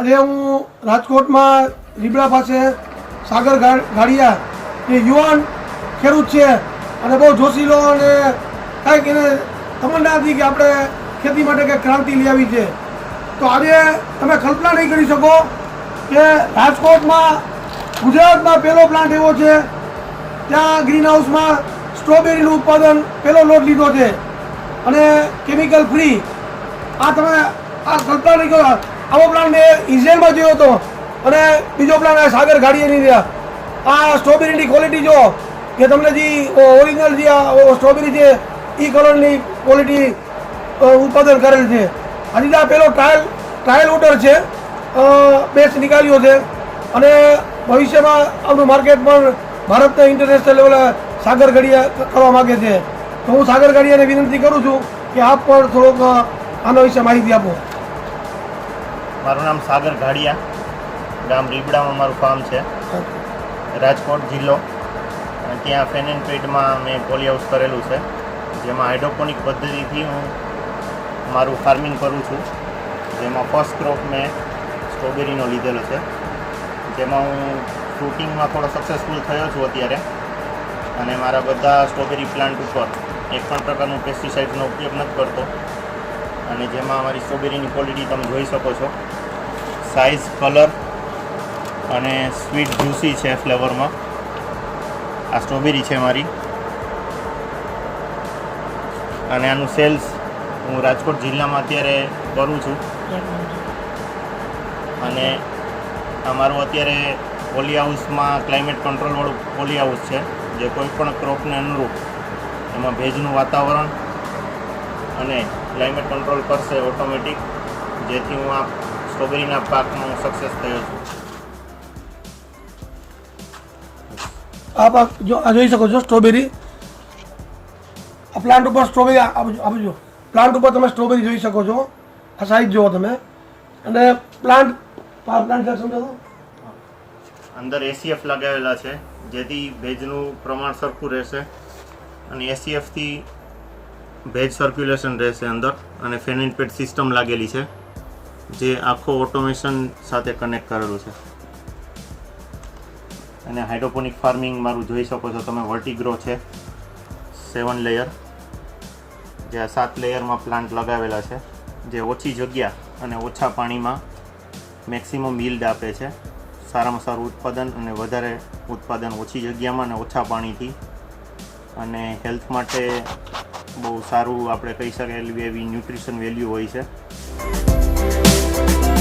આજે હું રાજકોટમાં રીબડા પાસે સાગર ગાડિયા એ યુવાન ખેડૂત છે. અને બહુ જોશીલો અને કાંઈક એને તમન્ના હતી કે આપણે ખેતી માટે કંઈક ક્રાંતિ લઈ આવી છે. તો આજે તમે કલ્પના નહીં કરી શકો કે રાજકોટમાં ગુજરાતમાં પહેલો પ્લાન્ટ એવો છે, ત્યાં ગ્રીન હાઉસમાં સ્ટ્રોબેરીનું ઉત્પાદન પહેલો લોટ લીધો છે. અને કેમિકલ ફ્રી. આ તમે આ કલ્પના નહીં કરો. આવો પ્લાન મેં ઇઝરાયલમાં જોયો હતો. અને બીજો પ્લાન આ સાગર ગાડીએની રહ્યા. આ સ્ટ્રોબેરીની ક્વોલિટી જો કે તમને જે ઓરિજિનલ જે આ સ્ટ્રોબેરી છે એ કલરની ક્વોલિટી ઉત્પાદન કરેલ છે. હજી આ પેલો ટ્રાયલ ટ્રાયલ ઓર્ડર છે. બેસ્ટ નીકાળ્યો છે. અને ભવિષ્યમાં આપણું માર્કેટ પણ ભારતના ઇન્ટરનેશનલ લેવલે સાગર ઘડિયા કરવા માગે છે. તો હું સાગર ઘડિયાને વિનંતી કરું છું કે આપ પણ થોડોક આના વિશે માહિતી આપો. મારું નામ સાગર ઘાડિયા ગામ રીબડામાં મારું ફાર્મ છે. રાજકોટ જિલ્લો. ત્યાં ફેન એન્ડ પેડમાં મેં પોલી હાઉસ કરેલું છે. જેમાં હાઇડ્રોપોનિક પદ્ધતિથી હું મારું ફાર્મિંગ કરું છું. જેમાં ફર્સ્ટ ક્રોપ મેં સ્ટ્રોબેરીનો લીધેલો છે. જેમાં હું ફ્રૂટિંગમાં થોડો સક્સેસફુલ થયો છું અત્યારે. અને મારા બધા સ્ટ્રોબેરી પ્લાન્ટ ઉપર એક પણ પ્રકારનું પેસ્ટિસાઇડનો ઉપયોગ નથી કરતો. અને જેમાં અમારી સ્ટ્રોબેરીની ક્વોલિટી તમે જોઈ શકો છો. સાઇઝ કલર અને સ્વીટ જ્યુસી છે ફ્લેવરમાં આ સ્ટ્રોબેરી છે મારી. અને આનું સેલ્સ હું રાજકોટ જિલ્લામાં અત્યારે કરું છું. અને અમારું અત્યારે પોલી હાઉસમાં ક્લાઇમેટ કંટ્રોલવાળું પોલી હાઉસ છે. જે કોઈ પણ ક્રોપને અનુરૂપ એમાં ભેજનું વાતાવરણ અને ક્લાઇમેટ કંટ્રોલ કરશે ઓટોમેટિક જેથી હું આ સ્ટ્રોબેરીના પાકમાં હું સક્સેસ થયો છું. આપ પાક જો આ જોઈ શકો છો સ્ટ્રોબેરી આ પ્લાન્ટ ઉપર સ્ટ્રોબેરી આપજો પ્લાન્ટ ઉપર તમે સ્ટ્રોબેરી જોઈ શકો છો. આ સાઈઝ જુઓ તમે. અને પ્લાન્ટ આ પ્લાન્ટ સમજાવો? અંદર એસીએફ લગાવેલા છે જેથી ભેજનું પ્રમાણ સરખું રહેશે અને એસીએફથી ભેજ સર્ક્યુલેશન રહેશે અંદર અને ફેનિનપેટ સિસ્ટમ લાગેલી છે. જે આખો ઓટોમેશન સાથે કનેક્ટ કરેલું છે. અને હાઇડ્રોપોનિક ફાર્મિંગ મારું જોઈ શકો છો તમે વર્ટિગ્રો છે સેવન લેયર જે આ સાત લેયરમાં પ્લાન્ટ લગાવેલા છે, જે ઓછી જગ્યા અને ઓછા પાણીમાં મેક્સિમમ yield આપે છે. સારામાં સારું ઉત્પાદન અને વધારે ઉત્પાદન ઓછી જગ્યામાં અને ઓછા પાણીથી. અને હેલ્થ માટે બહુ સારું આપણે કહી શકીએ એવી ન્યુટ્રિશન વેલ્યુ હોય છે. Thank you.